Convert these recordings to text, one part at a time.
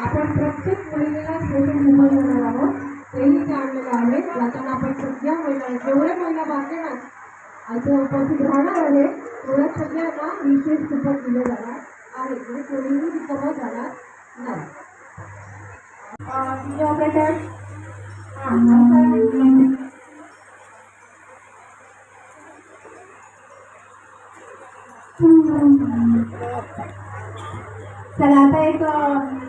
आपण प्रत्येक महिलेला स्पेशल मोबाईल देणार आहोत तेही ते आणलेलं आहे. याच्यानं आपण सगळ्या महिला जेवढ्या महिला बाकी ना आता उपस्थित राहणार आहे तेवढ्या सगळ्यांना विशेष कुपन दिले जाणार आहे. म्हणजे कोणीही रिकवर जाणार नाही. व्हिडिओ ऑपरेटर चला आता एक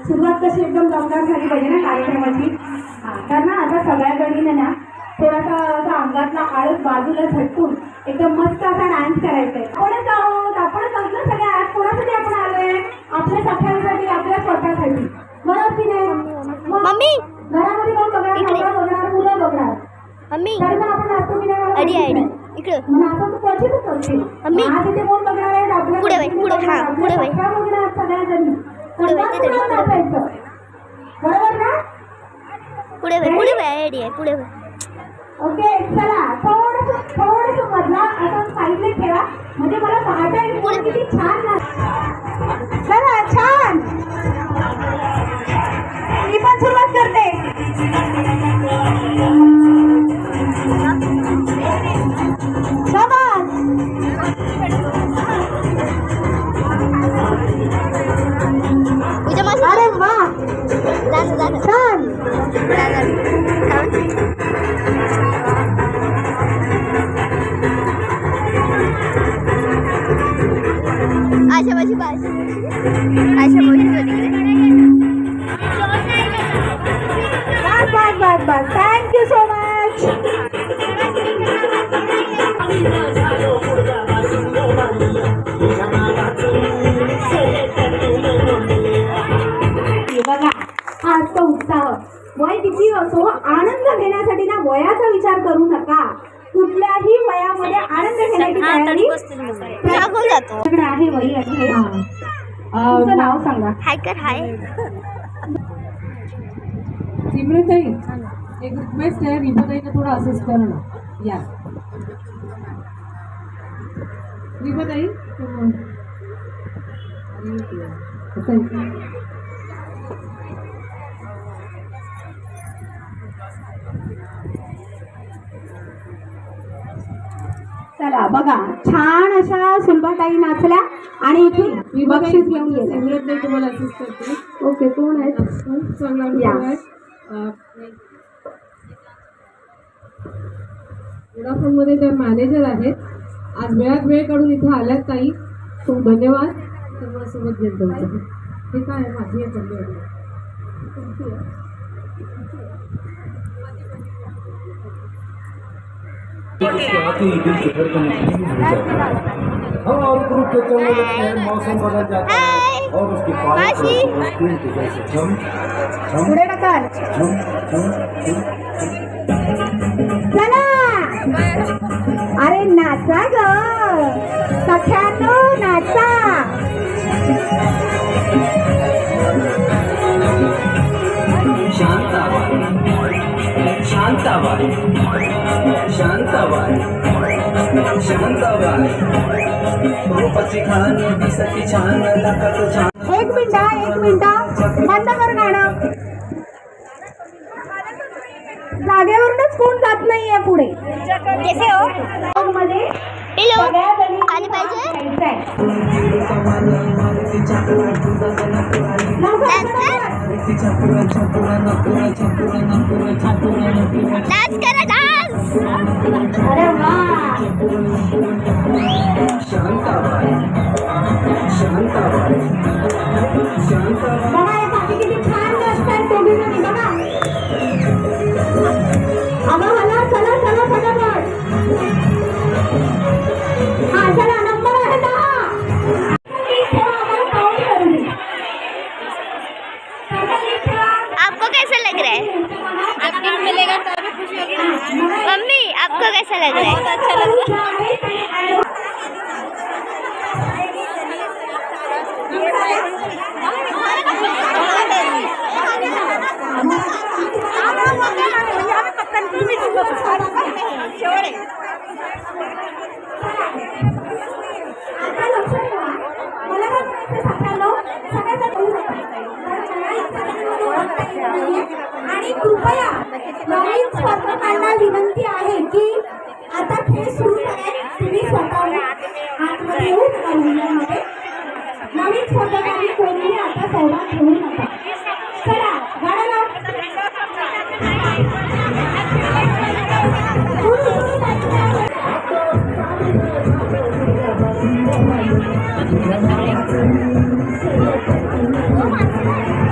सुरुवात कशी एकदम दमदार झाली पाहिजे ना कार्यक्रमाची. हा तर ना आता सगळ्या जणीने ना थोडासा असा अंगातला आळस बाजूला झटकून एकदम मस्त असा डान्स करायचा आहे आपणच आहोत आपणच आहोत ना सगळ्या आज कोणासाठी आपण आलोय? आपल्या सगळ्यांसाठी आपल्या स्वतःसाठी. बरोबर की नाही मग मम्मी. घरामध्ये कोण बघणार. नवरा बघणार मुलं बघणार? मम्मी. तरी पण आपण नाही मला अडी अडी. इकडं. मग आपण तू क्वचितच. आज इथे कोण बघणार आहेत आपल्या पुढे पुढे, हा, पुढे बघणार सगळ्या जणी. पुढे वळ, पुढे पुढे. वळ पुढे. वळ अडी आहे पुढे वळ ओके चला. थोडस थोडस मधला असं साईडला ठेवा. म्हणजे मला पाहता येईल किती छान चला छान. मी पण सुरुवात करते. আচ্ছা বাজি বাস আচ্ছা বসে ওদিকে বাস বাস বাস। বাস থ্যাংক ইউ সো মাচ आनंद घेण्यासाठी ना वयाचा विचार करू नका. कुठल्याही वयामध्ये आनंद घेण्याची तयारी आहे वही तुमचं नाव सांगा. हाय कर हाय. एक रिक्वेस्ट आहे रिभाताईनं थोडं असिस्ट करा ना. या. रिभाताई चला बघा छान अशा सुलभाताई नाचल्या आणि इथून बक्षीस घेऊन चिमरेताई तुम्हाला असिस्ट करते ओके कोण आहे. वोडाफोनमध्ये त्या मॅनेजर आहेत. आज वेळात वेळ काढून इथे आल्यात ताई. खूप धन्यवाद. सर्वांसोबत घेत तुमचं हे काय आहे? माझी आहे हवा और रुक के चलने लगते हैं मौसम बदल जाता है और उसके चला अरे नाचा ग सख्यानो नाचा शांताबाई शांताबाई शांताबाई शांताबाई रूपाची खान दिसती छान लागत छान. एक मिनिटा एक मिनिटा बंद कर गाणं. जागेवरूनच कोण जात नाहीये पुढे. कैसे हो? पाहिजे? जायचंय. लवकर, लवकर. डान्स करा नवीन स्पर्धकांना विनंती आहे की आता खेळ सुरू करेल. तुम्ही स्वतःहून आतमध्ये येऊ नका मुलांमध्ये. नवीन स्पर्धकांनी कोणीही आता सहभाग घेऊ नका. चला गाणं Oh my God.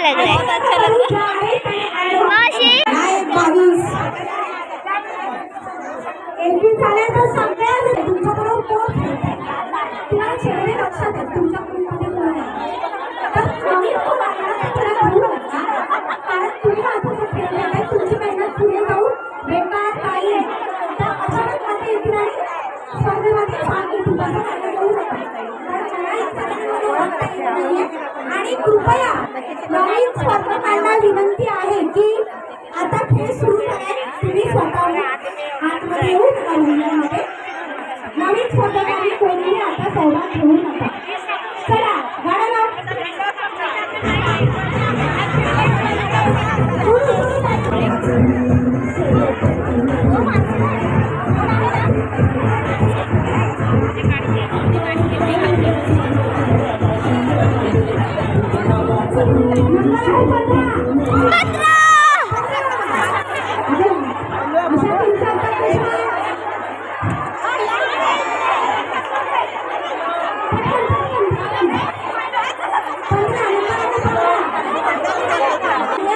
来的。来。你们店。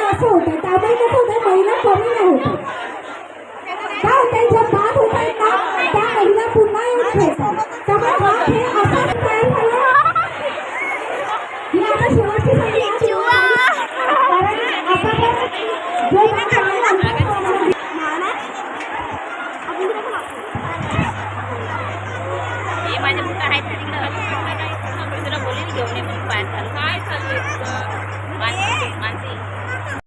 असं होतं त्यामुळे होतं महिला कमी नाही ভূমিকা